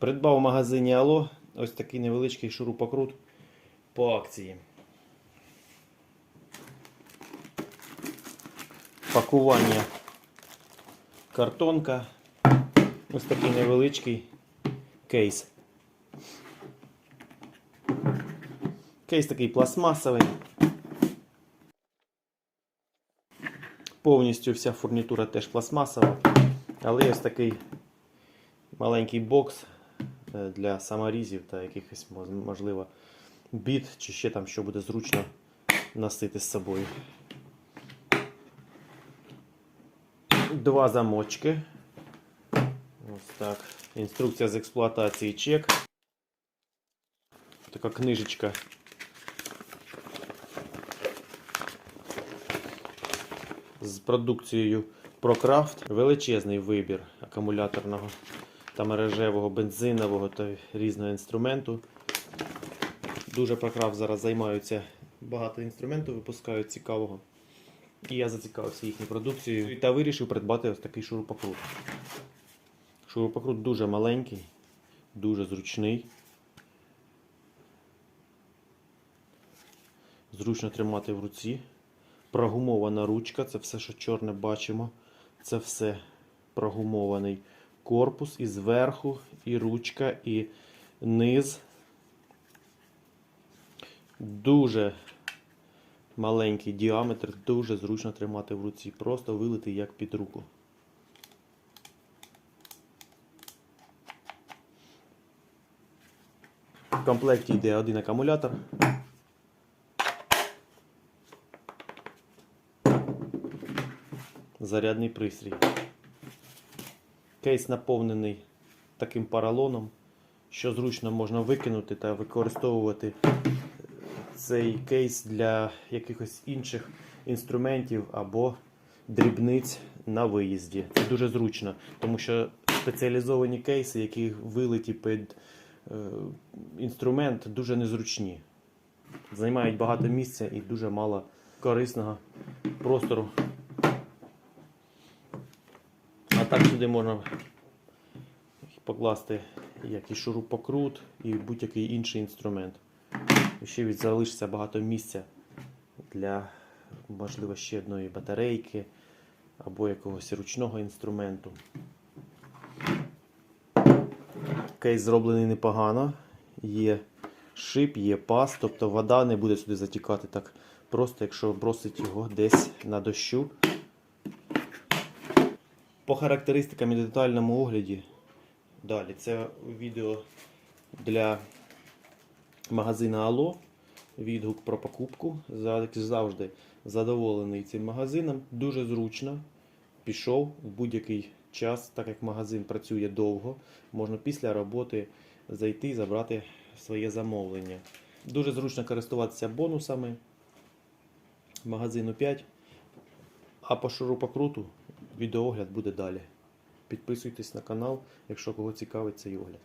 Придбав в магазині Ало ось такий невеличкий шурупокрут по акції. Пакування картонка. Ось такий невеличкий кейс. Кейс такий пластмасовий. Повністю вся фурнітура теж пластмасова. Але ось такий маленький бокс для саморізів та якихось, можливо, біт чи ще там, що буде зручно носити з собою. Два замочки. Ось так. Інструкція з експлуатації чек. Така книжечка. З продукцією ProCraft. Величезний вибір акумуляторного та мережевого, бензинового та різного інструменту. Дуже ProCraft зараз займаються багато інструменту, випускають цікавого. І я зацікавився їхньою продукцією та вирішив придбати ось такий шурупокрут. Шурупокрут дуже маленький, дуже зручний. Зручно тримати в руці. Прогумована ручка, це все, що чорне бачимо. Це все прогумований корпус і зверху, і ручка, і низ. Дуже маленький діаметр, дуже зручно тримати в руці. Просто вилити як під руку. В комплекті йде один акумулятор. Зарядний пристрій. Кейс наповнений таким паралоном, що зручно можна викинути та використовувати цей кейс для якихось інших інструментів або дрібниць на виїзді. Це дуже зручно, тому що спеціалізовані кейси, які вилиті під е, інструмент, дуже незручні. Займають багато місця і дуже мало корисного простору. А так сюди можна покласти як і шурупокрут, і будь-який інший інструмент. І ще від залишиться багато місця для, можливо, ще одної батарейки або якогось ручного інструменту. Кейс зроблений непогано. Є шип, є паз, тобто вода не буде сюди затікати так просто, якщо бросить його десь на дощу. По характеристикам і детальному огляді. Далі, це відео для магазину Ало. Відгук про покупку. Завжди задоволений цим магазином. Дуже зручно. Пішов в будь-який час, так як магазин працює довго. Можна після роботи зайти і забрати своє замовлення. Дуже зручно користуватися бонусами магазину 5. А по шурупокруту відеоогляд буде далі. Підписуйтесь на канал, якщо кого цікавить цей огляд.